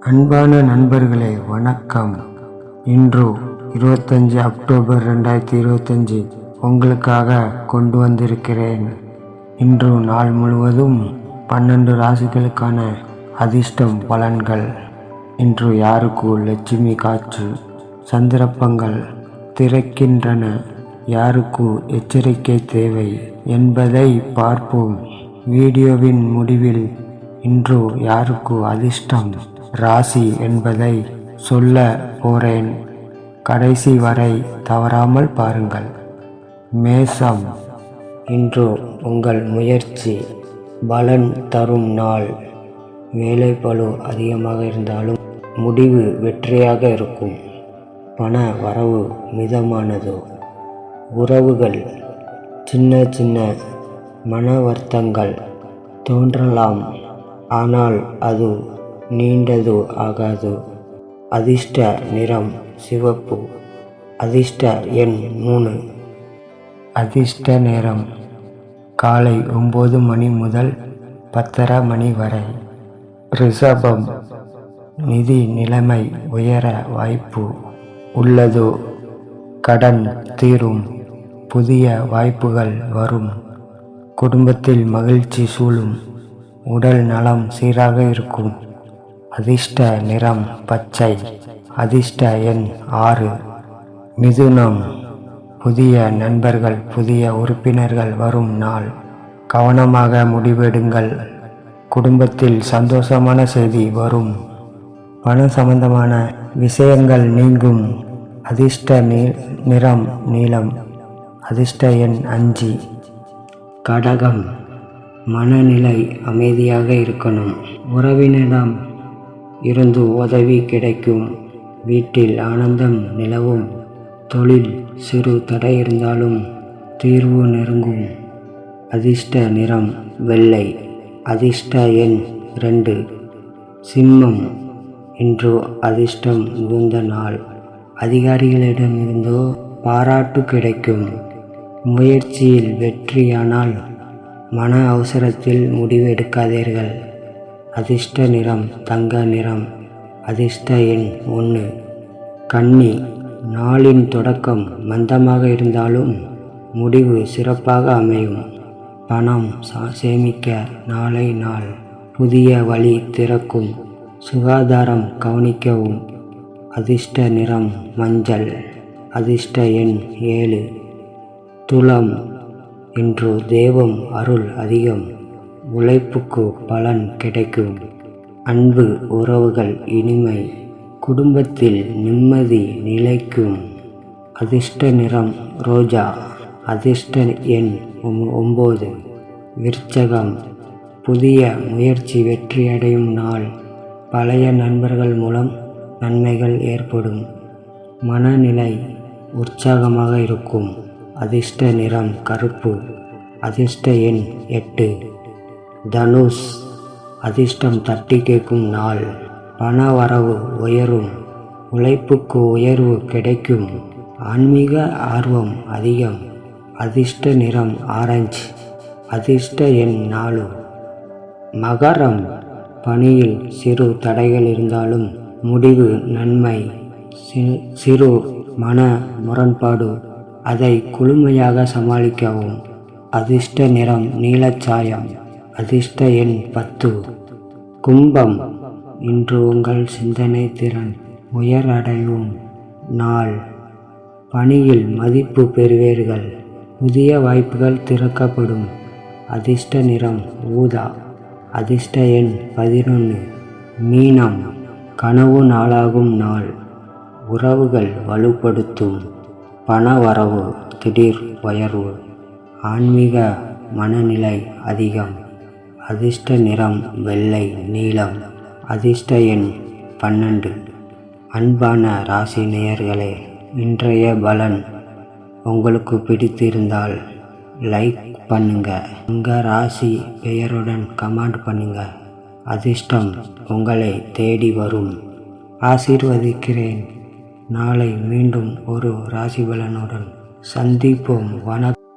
அன்பான நண்பர்களே வணக்கம். இன்று இருபத்தஞ்சி அக்டோபர் ரெண்டாயிரத்தி இருபத்தஞ்சி உங்களுக்காக கொண்டு வந்திருக்கிறேன். இன்று நாள் முழுவதும் பன்னெண்டு ராசிகளுக்கான அதிர்ஷ்டம் பலன்கள். இன்று யாருக்கு லட்சுமி காற்று சந்திரப்பங்கள் திறக்கின்றன யாருக்கு எச்சரிக்கை தேவை என்பதை பார்ப்போம். வீடியோவின் முடிவில் இன்று யாருக்கு அதிர்ஷ்டம் ராசி என்பதை சொல்ல போறேன். கடைசி வரை தவறாமல் பாருங்கள். மேசம் இன்று உங்கள் முயற்சி பலன் தரும் நாள். வேலை பழு அதிகமாக இருந்தாலும் முடிவு வெற்றியாக இருக்கும். பண வரவு மிதமானது? உறவுகள் சின்ன சின்ன மன வருத்தங்கள் தோன்றலாம். ஆனால் அது நீண்டது ஆகாது. அதிர்ஷ்ட நிறம் சிவப்பு. அதிர்ஷ்ட எண் மூணு. அதிர்ஷ்ட நேரம். காலை ஒம்பது மணி முதல் பத்தரை மணி வரை. ரிஷபம். நிதி நிலைமை உயர வாய்ப்பு உள்ளது? கடன் தீரும். புதிய வாய்ப்புகள் வரும். குடும்பத்தில் மகிழ்ச்சி சூழும். உடல் நலம் சீராக இருக்கும். அதிர்ஷ்ட நிறம் பச்சை. அதிர்ஷ்ட எண் ஆறு. மிதுனம். புதிய நண்பர்கள் புதிய உறுப்பினர்கள் வரும் நாள். கவனமாக முடிவெடுங்கள். குடும்பத்தில் சந்தோஷமான செய்தி வரும். பண சம்பந்தமான விஷயங்கள் நீங்கும். அதிர்ஷ்ட நீ நிறம் நீளம். அதிர்ஷ்ட எண் அஞ்சு. கடகம். மனநிலை அமைதியாக இருக்கணும். உறவினரிடம் இருந்து உதவி கிடைக்கும். வீட்டில் ஆனந்தம் நிலவும். தொழில் சிறு தடை இருந்தாலும் தீர்வு நெருங்கும். அதிர்ஷ்ட நிறம் வெள்ளை. அதிர்ஷ்ட எண் ரெண்டு சிம்மம் இன்று அதிர்ஷ்டம் மிகுந்த நாள். அதிகாரிகளிடமிருந்தோ பாராட்டு கிடைக்கும். முயற்சியில் வெற்றியானால் மன அவசரத்தில் முடிவு எடுக்காதீர்கள். அதிர்ஷ்ட நிறம் தங்க நிறம் அதிர்ஷ்ட எண் ஒன்று. கன்னி நாளின் தொடக்கம் மந்தமாக இருந்தாலும் முடிவு சிறப்பாக அமையும். பணம் சேமிக்க நாளை நாள் புதிய வழி திறக்கும். சுகாதாரம் கவனிக்கவும். அதிர்ஷ்ட நிறம் மஞ்சள் அதிர்ஷ்ட எண் ஏழு. துளம் இன்று தெய்வம் அருள் அதிகம். உழைப்புக்கு பலன் கிடைக்கும். அன்பு உறவுகள் இனிமை குடும்பத்தில் நிம்மதி நிலைக்கும். அதிர்ஷ்ட நிறம் ரோஜா. அதிர்ஷ்ட எண் ஒம்பது. விருச்சகம் புதிய முயற்சி வெற்றியடையும் நாள். பழைய நண்பர்கள் மூலம் நன்மைகள் ஏற்படும். மனநிலை உற்சாகமாக இருக்கும். அதிர்ஷ்ட நிறம் கருப்பு. அதிர்ஷ்ட எண் எட்டு. தனுஷ் அதிர்ஷ்டம் தட்டி கேட்கும் நாள். பண வரவு உயரும். உழைப்புக்கு உயர்வு கிடைக்கும். ஆன்மீக ஆர்வம் அதிகம். அதிர்ஷ்ட நிறம் ஆரஞ்சு. அதிர்ஷ்ட எண் நாலு. மகரம். பணியில் சிறு தடைகள் இருந்தாலும் முடிவு நன்மை. சிறு மன முரண்பாடு. அதை குளுமையாக சமாளிக்கவும். அதிர்ஷ்ட நிறம் நீலச்சாயம். அதிர்ஷ்ட எண் பத்து. கும்பம் இன்று உங்கள் சிந்தனை திறன் உயரடையும் நாள். பணியில் மதிப்பு பெறுவீர்கள் புதிய வாய்ப்புகள் திறக்கப்படும். அதிர்ஷ்ட நிறம் ஊதா. அதிர்ஷ்ட எண் பதினொன்று மீனம் கனவு நாளாகும் நாள். உறவுகள் வலுப்படுத்தும். பண வரவு திடீர் உயர்வு. ஆன்மீக மனநிலை அதிகம். அதிர்ஷ்ட நிறம் வெள்ளை நீலம் அதிர்ஷ்ட எண் பன்னெண்டு. அன்பான ராசி நேயர்களே இன்றைய பலன் உங்களுக்கு பிடித்திருந்தால் லைக் பண்ணுங்க. உங்கள் ராசி பெயருடன் கமெண்ட் பண்ணுங்க. அதிர்ஷ்டம் உங்களை தேடி வரும். ஆசீர்வதிக்கிறேன். நாளை மீண்டும் ஒரு ராசி பலனுடன் சந்திப்போம். வணக்கம்.